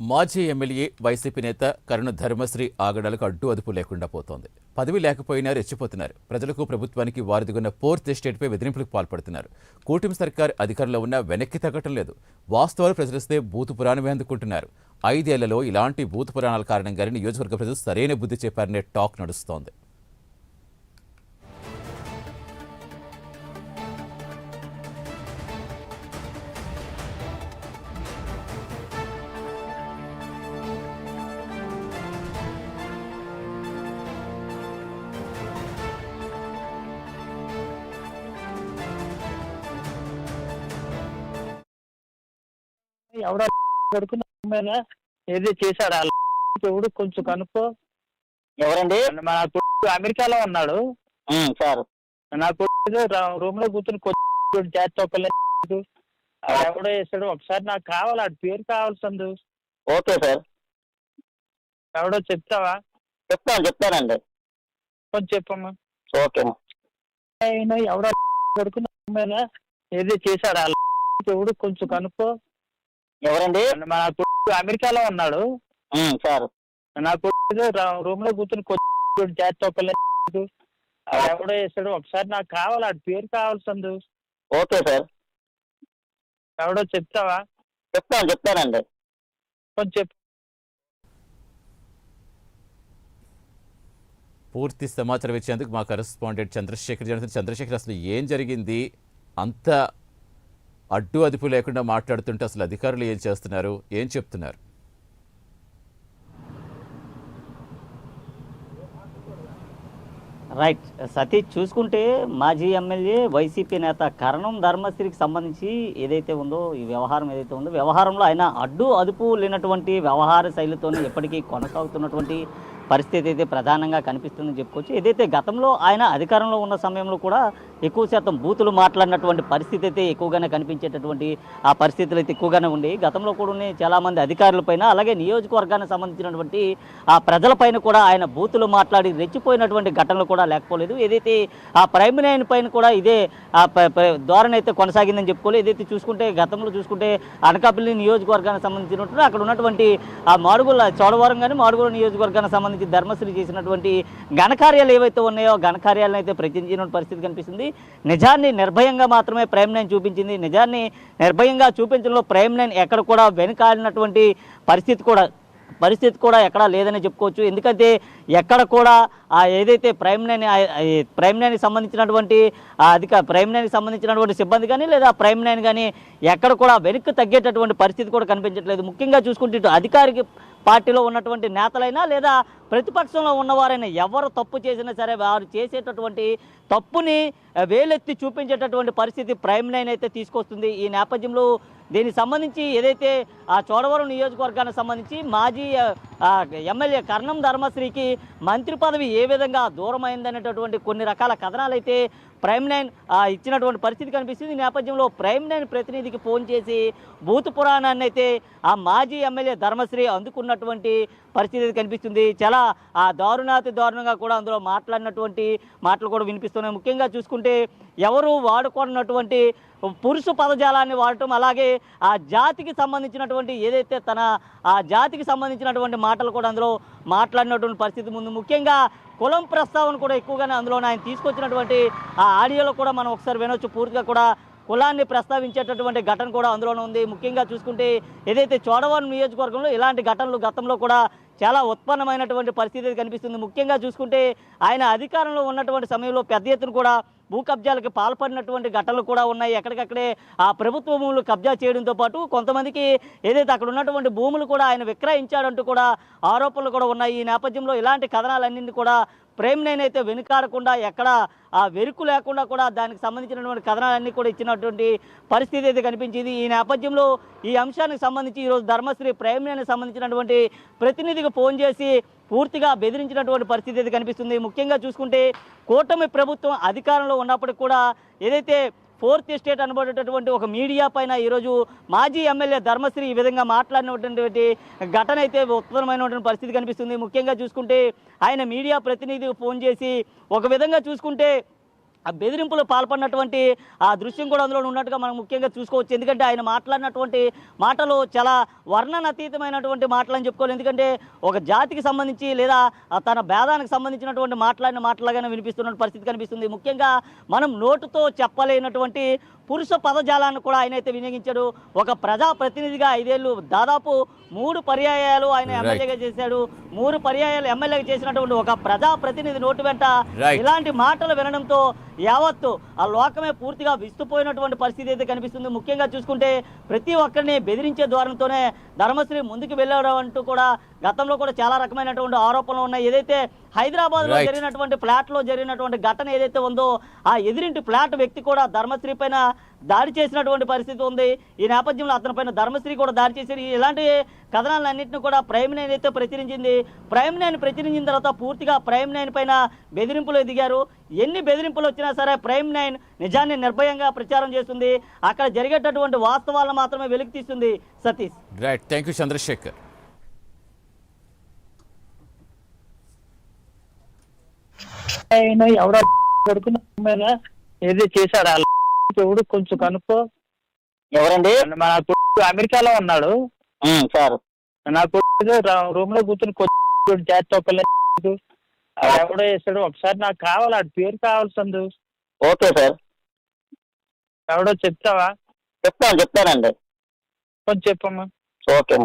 మాజీ MLA YCP నేత కరుణ ధర్మశ్రీ ఆగడాలకు అడ్డు అదుపు లేకుండా పోతోంది. పదవి లేకపోయినా రెచ్చిపోతున్నారు. ప్రజలకు ప్రభుత్వానికి వారిదిగున్న ఫోర్త్ ఎస్టేట్పై బెదిరింపులకు పాల్పడుతున్నారు. కూటమి సర్కార్ అధికారంలో ఉన్నా వెనక్కి తగ్గటం లేదు. వాస్తవాలు ప్రచురిస్తే బూతు పురాణమే అందుకుంటున్నారు. ఐదేళ్ళలో ఇలాంటి బూతు పురాణాల కారణంగానే నియోజకవర్గ ప్రజలు సరైన బుద్ధి చెప్పారనే టాక్ నడుస్తోంది. ఎవడో మీద ఏదో చేశాడు. ఆ ఎవడు కొంచెం కనుక్కో. ఎవరండి? మన కొడుకు అమెరికాలో ఉన్నాడు. సార్. నా కొడుకు రూమ్లో కూర్చుని కొడుకు జాతి తొక్కలేదు ఎవడో వేసాడు ఒకసారి నాకు కావాలి. ఆడి పేరు కావాల్సింది ఓకే సార్. ఎవడో చెప్తావా? చెప్తాను చెప్తానండి. కొంచెం చెప్పమ్మా. ఓకే. ఎవడో మీద ఏదో చేశాడు. ఆ ఎవడు కొంచెం కనుక్కో. ఎవరండి? మన కొడుకు అమెరికాలో ఉన్నాడు. సార్. నా కొడుకు రూమ్లో కూర్చుని కొడుకు తొక్కలేదు ఎవడో వేసాడు ఒకసారి నాకు కావాలి ఆడి పేరు కావాల్సింది ఓకే సార్. ఎవడో చెప్తావా? చెప్తాను చెప్తానండి. కొంచెం చెప్పు. పూర్తి సమాచారం ఇచ్చేందుకు మా కరెస్పాండెంట్ చంద్రశేఖర్ చంద్రశేఖర్ అసలు ఏం జరిగింది? అంత అడ్డు అదుపు లేకుండా మాట్లాడుతుంటే అసలు అధికారులు ఏం చేస్తున్నారు? ఏం చెప్తున్నారు? రైట్. సతీష్ చూసుకుంటే మాజీ ఎమ్మెల్యే వైసీపీ నేత కరణం ధర్మశ్రీకి సంబంధించి ఏదైతే ఉందో ఈ వ్యవహారం ఏదైతే ఉందో వ్యవహారంలో ఆయన అడ్డు అదుపు లేనటువంటి వ్యవహార శైలితోనే ఎప్పటికీ కొనసాగుతున్నటువంటి పరిస్థితి అయితే ప్రధానంగా కనిపిస్తుందని చెప్పుకోవచ్చు. ఏదైతే గతంలో ఆయన అధికారంలో ఉన్న సమయంలో కూడా ఎక్కువ శాతం బూతులు మాట్లాడినటువంటి పరిస్థితి అయితే ఎక్కువగానే కనిపించేటటువంటి ఆ పరిస్థితులు అయితే ఎక్కువగానే ఉండేవి. గతంలో కూడా ఉన్నాయి. చాలామంది అధికారులపైన అలాగే నియోజకవర్గానికి సంబంధించినటువంటి ఆ ప్రజలపైన కూడా ఆయన బూతులు మాట్లాడి రెచ్చిపోయినటువంటి ఘటనలు కూడా లేకపోలేదు. ఏదైతే ఆ ప్రైమ్ లైన్ పైన కూడా ఇదే ఆ ధోరణి అయితే కొనసాగిందని చెప్పుకోలేదు ఏదైతే చూసుకుంటే గతంలో చూసుకుంటే అనకాపల్లి నియోజకవర్గానికి సంబంధించినటువంటి అక్కడ ఉన్నటువంటి ఆ మాడుగుల చోడవరం కానీ మాడుగుల నియోజకవర్గానికి సంబంధించి ధర్మశ్రీ చేసినటువంటి ఘనకార్యాలు ఏవైతే ఉన్నాయో ఘనకార్యాలను అయితే ప్రచురించిన పరిస్థితి కనిపిస్తుంది. నిజాన్ని నిర్భయంగా మాత్రమే ప్రేమ్ నైన్ చూపించింది. నిజాన్ని నిర్భయంగా చూపించడంలో ప్రేమ్ నైన్ ఎక్కడ కూడా వెనుకాడినటువంటి పరిస్థితి కూడా పరిస్థితి కూడా ఎక్కడా లేదని చెప్పుకోవచ్చు. ఎందుకంటే ఎక్కడ కూడా ఆ ఏదైతే ప్రైమ్ లైన్ ప్రైమ్ సంబంధించినటువంటి అధిక ప్రైమ్ సంబంధించినటువంటి సిబ్బంది కానీ లేదా ప్రైమ్ కానీ ఎక్కడ కూడా వెనక్కి తగ్గేటటువంటి పరిస్థితి కూడా కనిపించట్లేదు. ముఖ్యంగా చూసుకుంటే అధికారిక పార్టీలో ఉన్నటువంటి నేతలైనా లేదా ప్రతిపక్షంలో ఉన్నవారైనా ఎవరు తప్పు చేసినా సరే వారు చేసేటటువంటి తప్పుని వేలెత్తి చూపించేటటువంటి పరిస్థితి ప్రైమ్ లైన్ అయితే తీసుకొస్తుంది. ఈ నేపథ్యంలో దీనికి సంబంధించి ఏదైతే ఆ చోడవరం నియోజకవర్గానికి సంబంధించి మాజీ ఎమ్మెల్యే కర్ణం ధర్మశ్రీకి మంత్రి పదవి ఏ విధంగా దూరమైందనేటటువంటి కొన్ని రకాల కథనాలు అయితే ప్రైమ్ నైన్ ఇచ్చినటువంటి పరిస్థితి కనిపిస్తుంది. ఈ నేపథ్యంలో ప్రైమ్ నైన్ ప్రతినిధికి ఫోన్ చేసి భూత పురాణాన్ని అయితే ఆ మాజీ ఎమ్మెల్యే ధర్మశ్రీ అందుకున్నటువంటి పరిస్థితి కనిపిస్తుంది. చాలా ఆ దారుణాతి దారుణంగా కూడా అందులో మాట్లాడినటువంటి మాటలు కూడా వినిపిస్తున్నాయి. ముఖ్యంగా చూసుకుంటే ఎవరు వాడుకున్నటువంటి పురుష పదజాలాన్ని వాడటం అలాగే ఆ జాతికి సంబంధించినటువంటి ఏదైతే తన ఆ జాతికి సంబంధించినటువంటి మాటలు కూడా అందులో మాట్లాడినటువంటి పరిస్థితి ముందు. ముఖ్యంగా కులం ప్రస్తావన కూడా ఎక్కువగానే అందులో ఆయన తీసుకొచ్చినటువంటి ఆ ఆడియోలో కూడా మనం ఒకసారి వినొచ్చు. పూర్తిగా కూడా కులాన్ని ప్రస్తావించేటటువంటి ఘటన కూడా అందులోనే ఉంది. ముఖ్యంగా చూసుకుంటే ఏదైతే చోడవరం నియోజకవర్గంలో ఇలాంటి ఘటనలు గతంలో కూడా చాలా ఉత్పన్నమైనటువంటి పరిస్థితి కనిపిస్తుంది. ముఖ్యంగా చూసుకుంటే ఆయన అధికారంలో ఉన్నటువంటి సమయంలో పెద్ద ఎత్తున కూడా భూ కబ్జాలకు పాల్పడినటువంటి ఘటనలు కూడా ఉన్నాయి. ఎక్కడికక్కడే ఆ ప్రభుత్వ భూములు కబ్జా చేయడంతో పాటు కొంతమందికి ఏదైతే అక్కడ ఉన్నటువంటి భూములు కూడా ఆయన విక్రయించాడంటూ కూడా ఆరోపణలు కూడా ఉన్నాయి. ఈ నేపథ్యంలో ఇలాంటి కథనాలన్నింటినీ కూడా ప్రేమ్ నైన్ వెనుకాడకుండా ఎక్కడ ఆ వెరుకు లేకుండా కూడా దానికి సంబంధించినటువంటి కథనాలన్నీ కూడా ఇచ్చినటువంటి పరిస్థితి అయితే కనిపించింది. ఈ నేపథ్యంలో ఈ అంశానికి సంబంధించి ఈరోజు ధర్మశ్రీ ప్రేమ్ సంబంధించినటువంటి ప్రతినిధికి ఫోన్ చేసి పూర్తిగా బెదిరించినటువంటి పరిస్థితి అయితే కనిపిస్తుంది. ముఖ్యంగా చూసుకుంటే కూటమి ప్రభుత్వం అధికారంలో ఉన్నప్పటికీ కూడా ఏదైతే ఫోర్త్ ఎస్టేట్ అనబడేటటువంటి ఒక మీడియా పైన ఈరోజు మాజీ ఎమ్మెల్యే ధర్మశ్రీ ఈ విధంగా మాట్లాడినటువంటి ఘటన అయితే ఉత్తమమైనటువంటి పరిస్థితి కనిపిస్తుంది. ముఖ్యంగా చూసుకుంటే ఆయన మీడియా ప్రతినిధికి ఫోన్ చేసి ఒక విధంగా చూసుకుంటే ఆ బెదిరింపులు పాల్పడినటువంటి ఆ దృశ్యం కూడా అందులో ఉన్నట్టుగా మనం ముఖ్యంగా చూసుకోవచ్చు. ఎందుకంటే ఆయన మాట్లాడినటువంటి మాటలు చాలా వర్ణనాతీతమైనటువంటి మాటలు అని చెప్పుకోవాలి. ఎందుకంటే ఒక జాతికి సంబంధించి లేదా తన భేదానికి సంబంధించినటువంటి మాట్లాడిన మాటలాగానే వినిపిస్తున్న పరిస్థితి కనిపిస్తుంది. ముఖ్యంగా మనం నోటుతో చెప్పలేనటువంటి పురుష పదజాలాన్ని కూడా ఆయన అయితే వినియోగించాడు ఒక ప్రజా ప్రతినిధిగా ఐదేళ్ళు దాదాపు మూడు పర్యాయాలు ఆయన. ఎమ్మెల్యేగా చేశాడు మూడు పర్యాయాలు ఎమ్మెల్యేగా చేసినటువంటి ఒక ప్రజా ప్రతినిధి నోటు వెంట. ఇలాంటి మాటలు వినడంతో యావత్తు ఆ లోకమే పూర్తిగా విస్తుపోయినటువంటి పరిస్థితి అయితే కనిపిస్తుంది ముఖ్యంగా చూసుకుంటే ప్రతి ఒక్కరిని బెదిరించే ద్వారంతోనే ధర్మశ్రీ ముందుకు వెళ్ళడం అంటూ కూడా గతంలో కూడా చాలా రకమైనటువంటి ఆరోపణలు ఉన్నాయి. ఏదైతే హైదరాబాద్లో. జరిగినటువంటి ఫ్లాట్లో జరిగినటువంటి ఘటన ఏదైతే ఉందో ఆ ఎదిరింటి ఫ్లాట్ వ్యక్తి కూడా ధర్మశ్రీ పైన దాడి చేసినటువంటి పరిస్థితి ఉంది. ఈ నేపథ్యంలో అతని పైన ధర్మశ్రీ కూడా దాడి చేశారు. ఇలాంటి కథనాలన్నింటినీ కూడా ప్రైమ్ నైన్ అయితే ప్రచురించింది. ప్రైమ్ నైన్ ప్రచురించిన తర్వాత పూర్తిగా ప్రైమ్ నైన్ పైన బెదిరింపులు దిగారు ఎన్ని బెదిరింపులు వచ్చినా సరే ప్రైమ్ నైన్ నిజాన్ని నిర్భయంగా ప్రచారం చేస్తుంది. అక్కడ జరిగేటటువంటి వాస్తవాలను మాత్రమే వెలికి తీస్తుంది Satish. Right thank you Chandrasekhar. ఆయన ఎవడో కొడుకున్న ఏదో చేశాడు. వాళ్ళ ఎవడు కొంచెం కనుక్కో. ఎవరండి? మన కొడుకు అమెరికాలో ఉన్నాడు. సార్. నా కొడుకు రూమ్లో కూర్చొని కొద్ది తొక్కలేదు ఎవడో వేసాడు ఒకసారి నాకు కావాలి ఆడి పేరు కావాల్సింది ఓకే సార్. ఎవడో చెప్తావా? చెప్తాను చెప్తానండి. కొంచెం చెప్పమ్మా. ఓకే